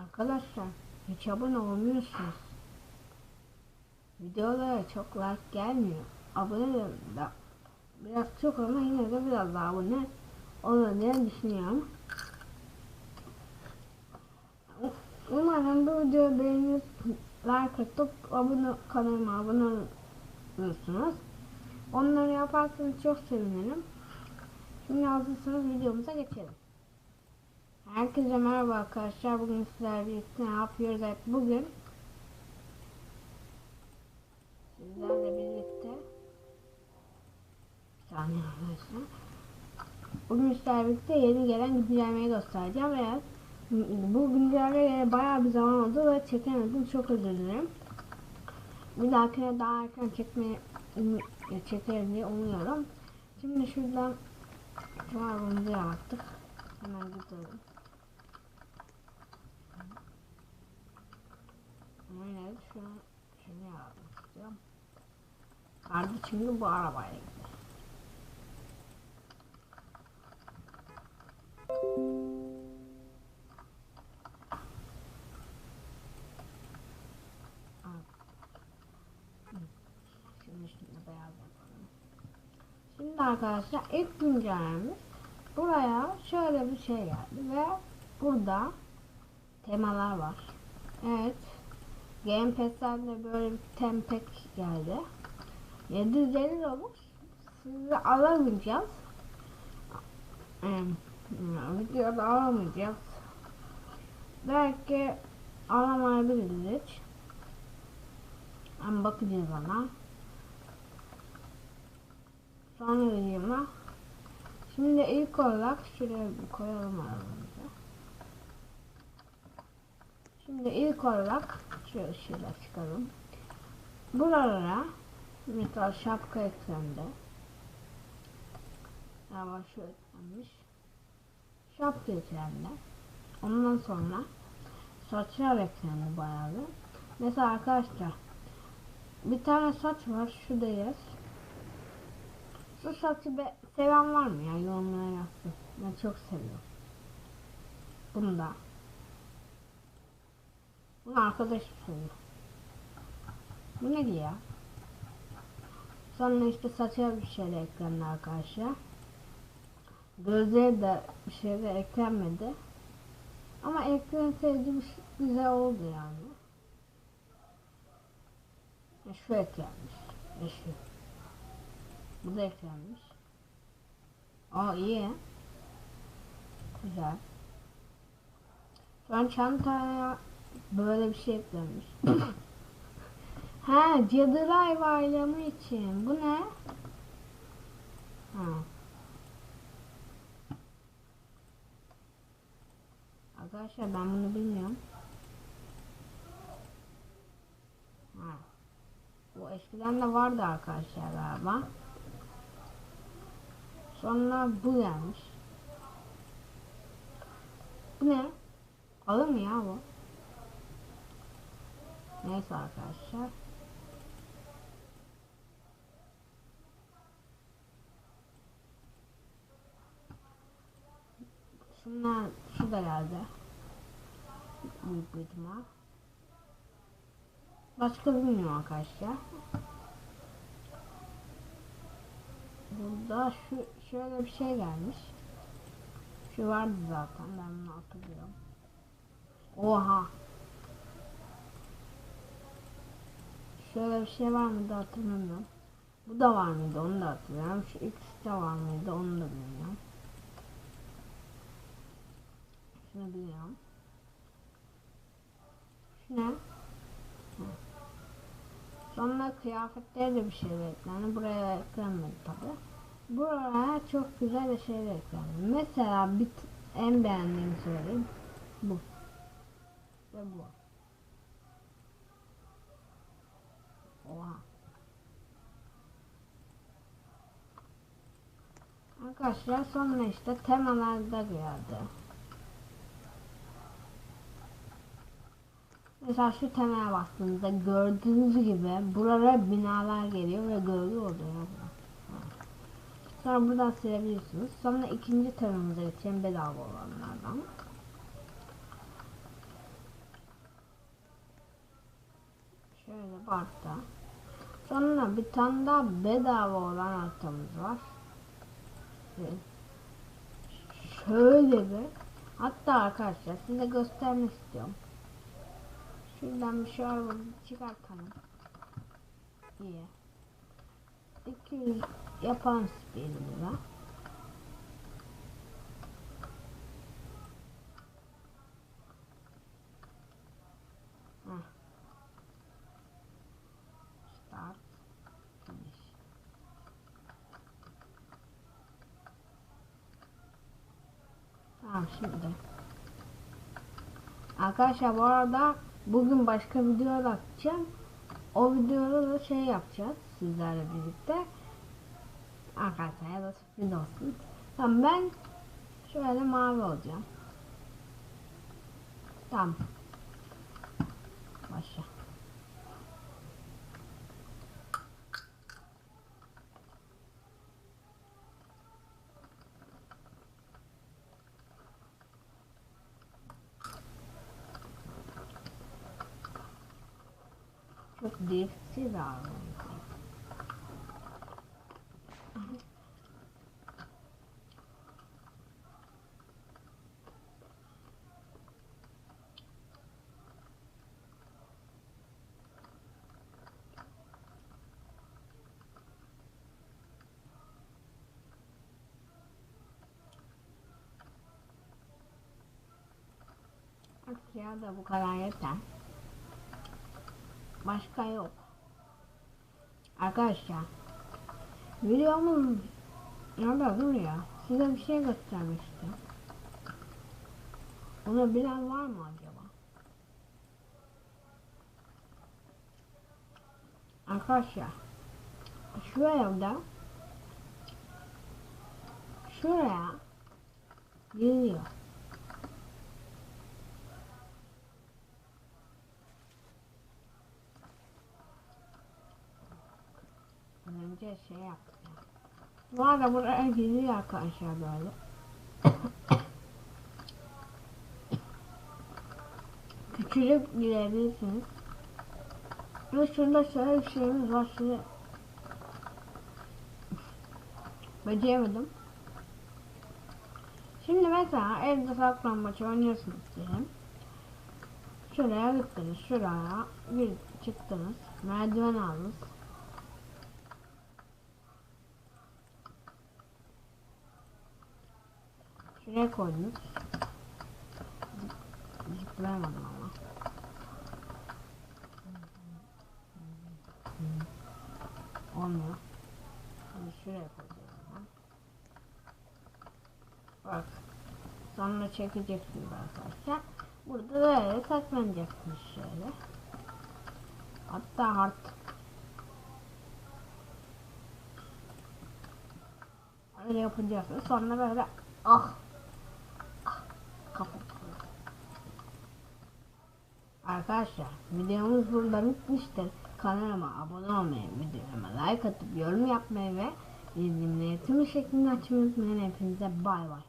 Arkadaşlar hiç abone olmuyorsunuz. Videolara çok like gelmiyor. Abone da biraz çok ama yine de biraz daha abone olur diye düşünüyorum. Umarım bu videoyu beğenip like atıp abone kanalıma abone olursunuz. Onları yaparsanız çok sevinirim. Şimdi hazırsanız videomuza geçelim. Herkese merhaba arkadaşlar. Bugün sizlerle birlikte ne yapıyoruz? Evet, bugün sizlerle birlikte bir saniye arkadaşlar. Bugün sizlerle birlikte yeni gelen güncellemeyi göstereceğim ve bu güncellemeye bayağı bir zaman oldu ve çekemedim. Çok özür dilerim. Bir dahakine daha erken çekmeyi çekerim diye umuyorum. Şimdi şuradan Duvarımızı yaptık. Hemen gidelim. Öyle şunu, şunu yapmak istiyorum. Kardeşim şimdi bu beyaz yapalım. Şimdi arkadaşlar ilk güncellememiz buraya şöyle bir şey geldi ve burada temalar var. Evet. Game Pass'lerde böyle bir tempek geldi. 750 Robux sizi alamayacağız. Ee, videoda alamayacağız. Belki alamayabiliriz hiç. Ama bakacağız ona. Sonra videoma. Şimdi ilk olarak şuraya koyalım aramızda. Şimdi ilk olarak şöyle şeyler çıkalım. Buralara mesela şapka eklendi. Ama şu eklenmiş. Şapka eklendi. Ondan sonra saçlar eklendi bayağı bir. Mesela arkadaşlar bir tane saç var şurada yaz. Şu saçı be seven var mı ya yorumlara yazsın. Ben çok seviyorum. Bunu da. Bunu arkadaşım seviyor. Bu ne ya? Sonra işte saça bir şeyler eklendi arkadaşlar. Gözleri de bir şeyler eklenmedi. Ama eklenseydi şey güzel oldu yani. Ya şu eklenmiş. Ya şu. Bu da eklenmiş. Aa iyi. Güzel. An çantaya böyle bir şey eklenmiş. ha cadılar bayramı için. Bu ne? Ha. Arkadaşlar ben bunu bilmiyorum. Ha. Bu eskiden de vardı arkadaşlar galiba. Sonra bu gelmiş. Bu ne? Alır mı ya bu? Neyse arkadaşlar. Şunlar şu da geldi. Büyük bir ihtimal. Başka bilmiyorum arkadaşlar. Burada şu şöyle bir şey gelmiş. Şu vardı zaten ben bunu hatırlıyorum. Oha. Şöyle bir şey var mıydı hatırlamıyorum. Bu da var mıydı onu da hatırlıyorum. Şu ikisi de var mıydı onu da bilmiyorum. Şunu biliyorum. Şu ne? Sonra kıyafetlere de bir şey eklendi. Buraya eklenmedi tabi. Buraya çok güzel bir şey eklendi. Mesela bir en beğendiğim söyleyeyim. Bu. Ve bu. Oha. Arkadaşlar sonra işte temalarda geldi. Mesela şu temaya baktığınızda gördüğünüz gibi buralara binalar geliyor ve gölge oluyor. Sonra buradan silebilirsiniz. Sonra ikinci temamıza geçelim bedava olanlardan. Şöyle barda. Sonra bir tane daha bedava olan haritamız var. Şöyle bir hatta arkadaşlar size göstermek istiyorum. Şuradan bir şarjı çıkartalım. İyi. 200 yapan speedimize. Heh. Tamam şimdi. Arkadaşlar bu arada bugün başka video da atacağım. O videoda da şey yapacağız sizlerle birlikte. Arkadaşlar ya da sürpriz olsun. Tamam ben şöyle mavi olacağım. Tamam. Çok dipsiz abi. Artık ya da bu kadar yeter. Başka yok. Arkadaşlar videomuz nerede dur ya size bir şey göstermek istiyorum. Bunu bilen var mı acaba? Arkadaşlar şu evde şuraya giriyor. Önce şey yaptım. Bu arada buraya giriyor arkadaşlar böyle. Küçülüp girebilirsiniz. Ve şurada şöyle bir şeyimiz var. Şurada Beceremedim. Şimdi mesela evde saklanmaç oynuyorsunuz diyelim. Şuraya gittiniz. Şuraya bir çıktınız. Merdiven aldınız. Şuraya koydunuz. Zıplayamadım ama. Olmuyor. Şimdi şuraya koyacağım ben. Bak. Sonra çekeceksiniz arkadaşlar. Burada böyle saklanacaksınız şöyle. Hatta artık öyle yapacaksınız. Sonra böyle ah Arkadaşlar videomuz burada bitmiştir. Kanalıma abone olmayı, videoma like atıp yorum yapmayı ve bildirimleri tüm şeklinde açmayı unutmayın. Hepinize bay bay.